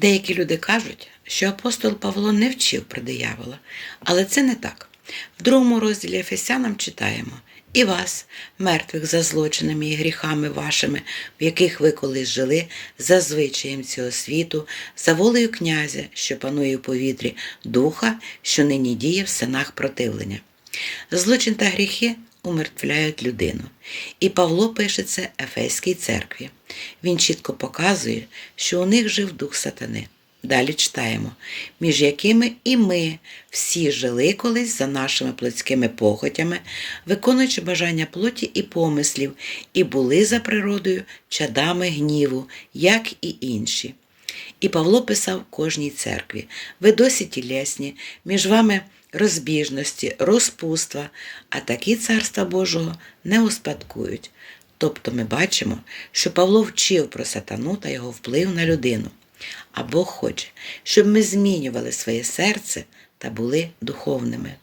Деякі люди кажуть, що апостол Павло не вчив про диявола, але це не так. В другому розділі Ефесянам читаємо і вас, мертвих за злочинами і гріхами вашими, в яких ви колись жили, за звичаєм цього світу, за волею князя, що панує у повітрі, духа, що нині діє в синах противлення. Злочин та гріхи умертвляють людину. І Павло пише це Ефеській церкві. Він чітко показує, що у них жив дух сатани. Далі читаємо, між якими і ми всі жили колись за нашими плотськими похотями, виконуючи бажання плоті і помислів, і були за природою чадами гніву, як і інші. І Павло писав кожній церкві: ви досі тілесні, між вами розбіжності, розпуства, а такі царства Божого не успадкують. Тобто ми бачимо, що Павло вчив про сатану та його вплив на людину. А Бог хоче, щоб ми змінювали своє серце та були духовними.